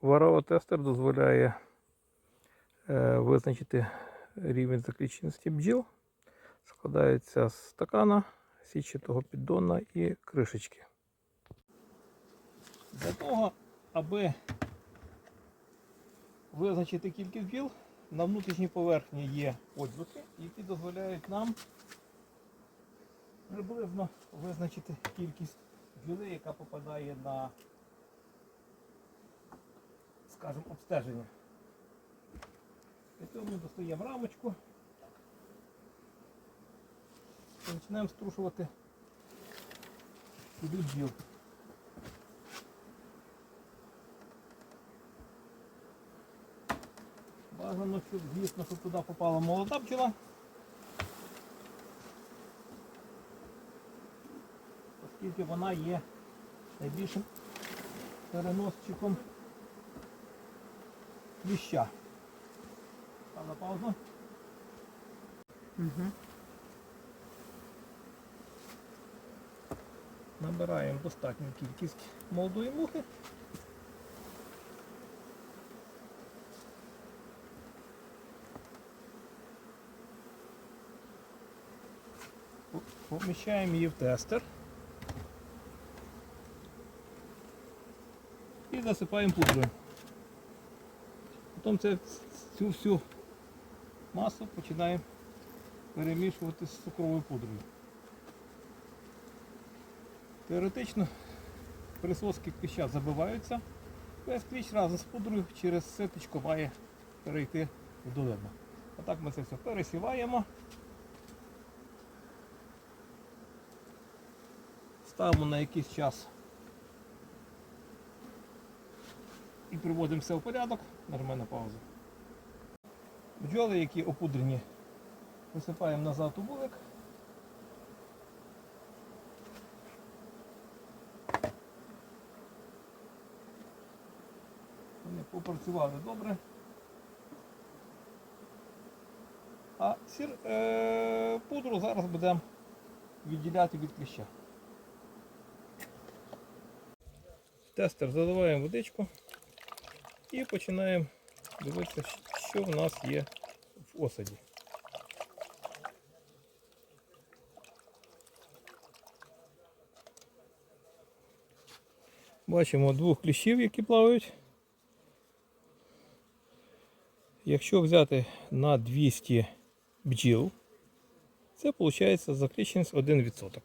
Варава-тестер дозволяє е, визначити рівень заключеності бджіл. Складається з стакана, сітчатого піддона і кришечки. Для того, аби визначити кількість бджіл, на внутрішній поверхні є отзвуки, які дозволяють нам приблизно визначити кількість бджоли, яка попадає на, скажімо, обстеження. Для цього ми достаємо рамочку і починаємо струшувати сюди бджіл. Бажано, щоб, звісно, щоб туди попала молода бджола. Оскільки вона є найбільшим переносчиком кліща. Стала пауза. Угу. Набираємо достатню кількість молодої мухи. Поміщаємо її в тестер. І засипаємо пудрою. Потім цю всю масу починаємо перемішувати з цукровою пудрою. Теоретично присоски кліща забиваються. Весь кліщ разом з пудрою через ситочку має перейти в долину. Отак ми це все пересіваємо. Ставимо на якийсь час і приводимо все в порядок. Нажимаємо на паузу. Бджоли, які опудрені, висипаємо назад у вулик. Вони попрацювали добре. А сір, е, пудру зараз будемо відділяти від кліща. Тестер заливаємо водичку і починаємо дивитися, що в нас є в осаді. Бачимо двох кліщів, які плавають. Якщо взяти на 200 бджіл, це виходить заключеність 1%.